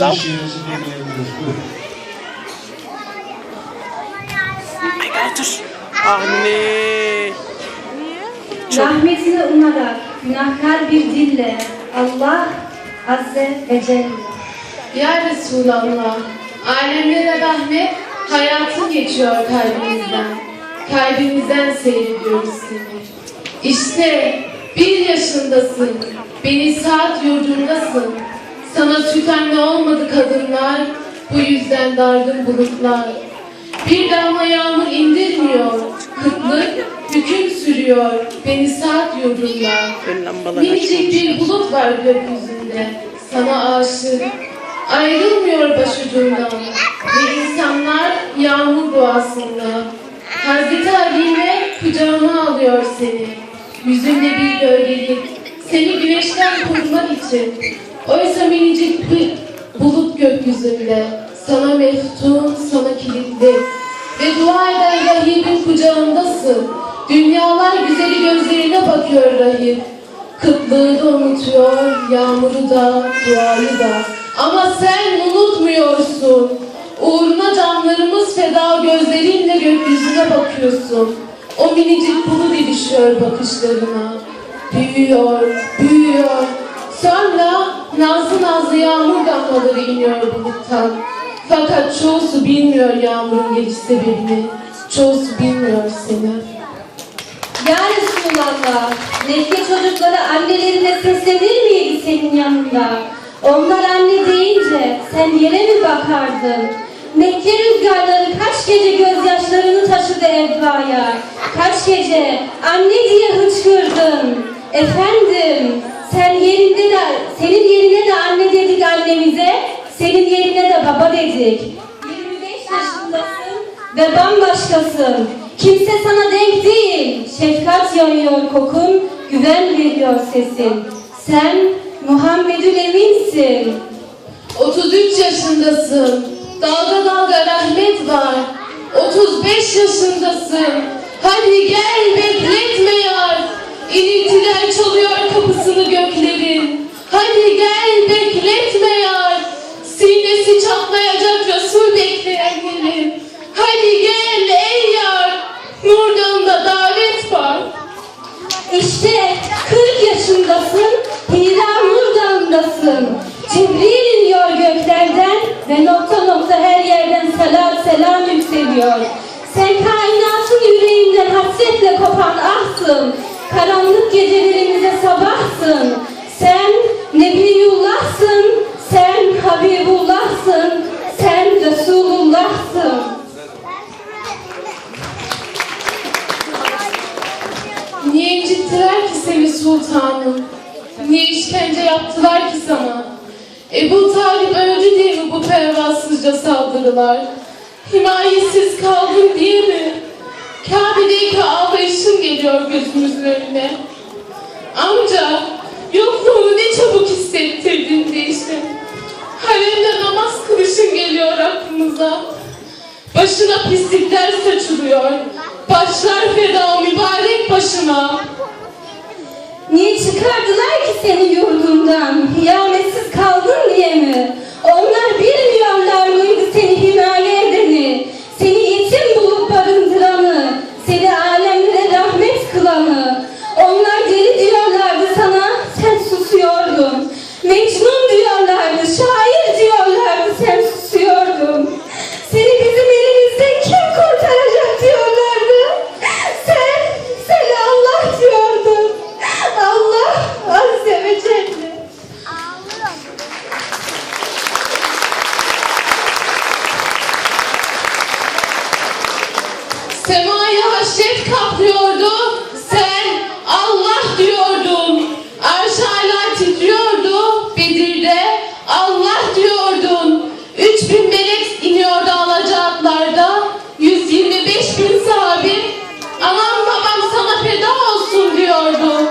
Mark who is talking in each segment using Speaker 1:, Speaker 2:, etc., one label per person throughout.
Speaker 1: Buyurun.
Speaker 2: Ay dur. Anne.
Speaker 3: Rahmetini umarak, günahkar bir dille Allah Azze ve Celle.
Speaker 4: Ya Resulallah, alemlere rahmet, hayatın geçiyor kalbimizden. Kalbimizden seyrediyoruz seni. İşte bir yaşındasın, beni saat yurdundasın. Sana anne olmadı kadınlar, bu yüzden dargın bulutlar. Bir damla yağmur indirmiyor, kıtlık hüküm sürüyor beni saat
Speaker 2: lambaları
Speaker 4: Minicik bir bulut var gökyüzünde, sana aşık. Ayrılmıyor başucundan ve insanlar yağmur duasında. Hazreti Halime kucağına alıyor seni. Yüzünde bir gölgelik, seni güneşten korumak için. Oysa minicik bir bulut gökyüzünde, sana meftun, sana kilitli. Ve dua eden rahibin kucağındasın. Dünyalar güzeli gözlerine bakıyor rahip. Kıtlığı da unutuyor, yağmuru da, duayı da. Ama sen unutmuyorsun. Uğruna canlarımız feda gözlerinle gökyüzüne bakıyorsun. O minicik bulut ilişiyor bakışlarına. Büyüyor, büyüyor. Nazlı nazlı yağmur damlaları iniyor buluttan. Fakat çoğusu bilmiyor yağmurun geliş sebebini. Çoğusu bilmiyor seni.
Speaker 3: Ya Resulallah, Mekke çocukları annelerine seslenir miydi senin yanında? Onlar anne deyince sen yere mi bakardın? Mekke rüzgarları kaç gece gözyaşlarını taşıdı Evva'ya. Kaç gece anne diye hıçkırdın. Efendim, sen yerinde de, senin yerine de anne dedik annemize, senin yerine de baba dedik. 25 yaşındasın ve bambaşkasın. Kimse sana denk değil. Şefkat yayıyor kokun, güven veriyor sesin. Sen Muhammedül Emin'sin.
Speaker 4: 33 yaşındasın. Dalga dalga rahmet var. 35 yaşındasın. Hadi gel bekletme göklerin. Hadi gel bekletme yar. Sinesi çatlayacak Resul bekleyenlerin. Hadi gel ey yar. Nurdan'da davet var.
Speaker 3: İşte 40 yaşındasın, Hira Nurdan'dasın. Cibril iniyor göklerden ve nokta nokta her yerden selam selam yükseliyor. Sen kainatın yüreğinden hasretle kopan ahsın. Karanlık gecelerimize
Speaker 4: Niye incittiler ki seni sultanım? Niye işkence yaptılar ki sana? Ebu Talip öldü diye mi bu pervasızca saldırılar? Himayesiz kaldın diye mi? Kabe'deki ağlayışın geliyor gözümüzün önüne. Amca, yokluğunu ne çabuk hissettirdin değiştim. Haremde namaz kılışın geliyor aklımıza. Başına pislikler saçılıyor. Başlar feda mübarek başına.
Speaker 3: Niye çıkardılar ki seni yurdundan? Hiyametsiz kaldın diye mi?
Speaker 4: Kimse abi anam babam sana feda olsun diyordu.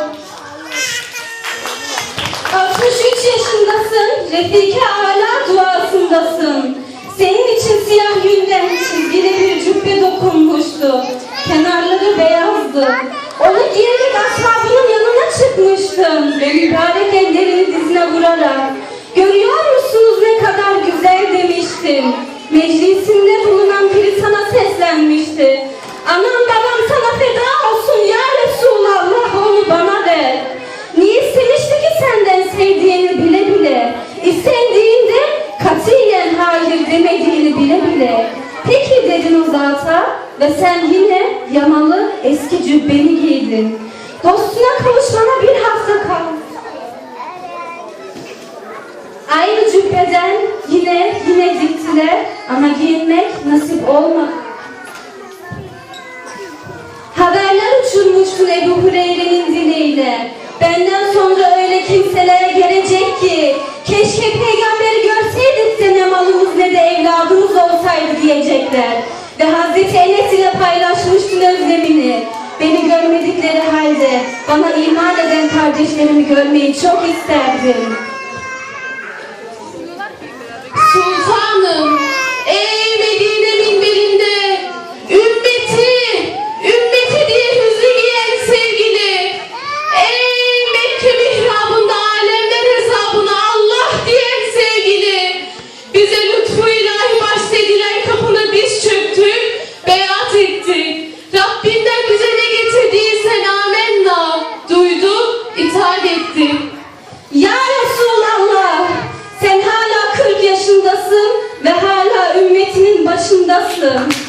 Speaker 3: 63 yaşındasın, Refike Ala duasındasın. Senin için siyah yünden çizgili bir cübbe dokunmuştu. Kenarları beyazdı. Onu giyerek ashabının yanına çıkmıştım. Ve mübarek ellerini dizine vurarak. Görüyor musunuz ne kadar güzel demiştim. Meclisinde olma. Haberler uçurmuştun Ebu Hureyre'nin diliyle. Benden sonra öyle kimselere gelecek ki keşke peygamberi görseydik de ne malımız ne de evladımız olsaydı diyecekler. Ve Hazreti Enes ile paylaşmıştın özlemini. Beni görmedikleri halde bana iman eden kardeşlerimi görmeyi çok isterdim. 박수.